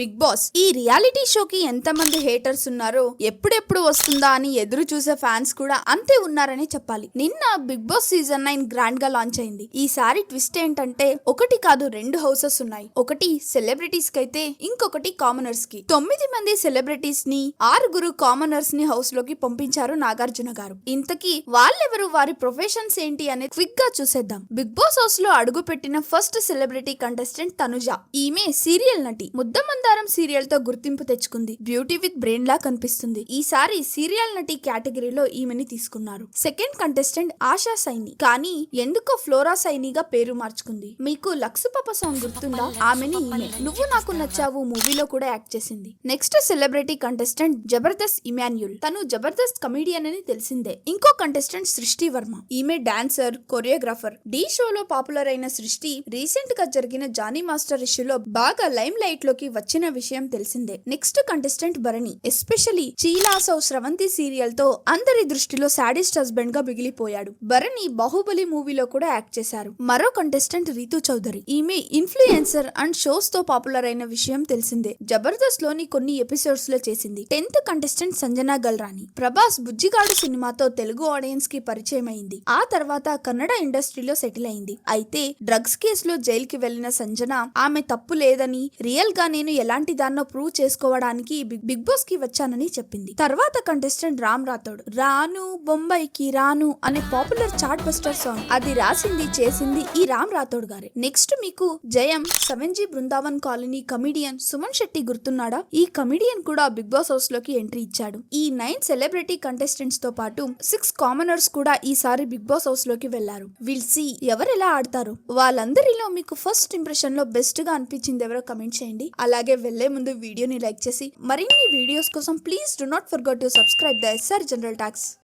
Big Boss. ఈ reality షోకి ఎంతమంది హేటర్స్ ఉన్నారో ఎప్పుడెప్పుడు వస్తుందా అని ఎదురు చూసే ఫ్యాన్స్ కూడా అంతే ఉన్నారని చెప్పాలి. నిన్న బిగ్ బాస్ సీజన్ నైన్ గ్రాండ్గా లాంచ్ అయింది. ఈసారి ట్విస్ట్ ఏంటంటే ఒకటి కాదు రెండు హౌసెస్ ఉన్నాయి. ఒకటి సెలబ్రిటీస్కి అయితే ఇంకొకటి కామనర్స్కి తొమ్మిది మంది సెలబ్రిటీస్ని ఆరుగురు కామనర్స్ని హౌస్లోకి పంపించారు నాగార్జున గారు. ఇంతకీ వాళ్ళెవరు వారి ప్రొఫెషన్స్ ఏంటి అనేది క్విక్గా చూసేద్దాం. బిగ్ బాస్ హౌస్లో అడుగు పెట్టిన ఫస్ట్ సెలబ్రిటీ కంటెస్టెంట్ తనుజ. ఈమె సీరియల్ నటి. ముద్దమందారం సీరియల్తో గుర్తింపు తెచ్చుకుంది. బ్యూటీ విత్ బ్రెయిన్ లా కనిపిస్తుంది. ఈసారి సీరియల్ నటి కేటగిరీలో ఈమెని తీసుకున్నారు. Second contestant Asha Saini. కానీ ఎందుకో ఫ్లోరా సైనిగా పేరు మార్చుకుంది. మీకు లక్స్ పాప సాంగ్ గుర్తుందా? ఆమెని ఈమె. నువ్వు నాకు నచ్చావు మూవీలో కూడా యాక్ట్ చేసింది. Next celebrity contestant Jabardasth Emmanuel. తను జబర్దస్త్ కమెడియన్ అని తెలిసిందే. ఇంకో కంటెస్టెంట్ సృష్టి వర్మ. ఈమె డాన్సర్ కొరియోగ్రాఫర్. డి షోలో పాపులర్ అయిన సృష్టి రీసెంట్గా జరిగిన జానీ మాస్టర్ ఇష్యూలో బాగా లైమ్ లైట్లోకి వచ్చిన విషయం తెలిసిందే. Next contestant Bharani especially Chi La Sow Sravanthi సీరియల్తో అందరి దృష్టిలో సాడిస్ట్ హస్బెండ్గా మిగిలిపోయాడు. భరణి బాహుబలి మూవీలో కూడా యాక్ట్ చేశారు. మరో కంటెస్టెంట్ రీతు చౌదరి ఈమె ఇన్ఫ్లుయెన్సర్ అండ్ షోస్తో పాపులర్ అయిన విషయం తెలిసిందే. జబర్దస్త్లోని కొన్ని ఎపిసోడ్స్లో చేసింది. టెన్త్ కంటెస్టెంట్ సంజనా గల్రాని ప్రభాస్ బుజ్జిగాడు సినిమాతో తెలుగు ఆడియన్స్కి పరిచయం అయింది. ఆ తర్వాత కన్నడ ఇండస్ట్రీలో సెటిల్ అయింది. అయితే డ్రగ్స్ కేసులో జైలుకి వెళ్ళిన సంజన ఆమె తప్పు లేదని రియల్గా నేను ఎలాంటి దాన్నో ప్రూవ్ చేసుకోవడానికి బిగ్- బిగ్ బాస్కి వచ్చానని చెప్పింది. తర్వాత కంటెస్టెంట్ రామ్ రాథోడ్ రాను బొంబాయికి రాను అనే పాపులర్ చార్ట్ బస్టర్ సాంగ్ అది రాసింది చేసింది ఈ రామ్ రాథోడ్ గారే. నెక్స్ట్ మీకు Jayam seven G Brindavan colony comedian Suman Shetty గుర్తున్నాడా? ఈ కమిడియన్ కూడా బిగ్ బాస్ హౌస్లోకి ఎంట్రీ ఇచ్చాడు. ఈ నైన్ సెలబ్రిటీ కంటెస్టెంట్స్తో పాటు సిక్స్ కామనర్స్ కూడా ఈసారి బిగ్ బాస్ హౌస్లోకి వెళ్ళారు. విల్ సి ఎవరు ఎలా ఆడతారు. వాళ్ళందరిలో మీకు ఫస్ట్ ఇంప్రెషన్లో బెస్ట్గా అనిపించింది ఎవరో కమెంట్ చేయండి. అలాగే అలాగే వెళ్ళే ముందు వీడియోని లైక్ చేసి మరిన్ని వీడియోస్ కోసం please do not forget to subscribe the SR general talks.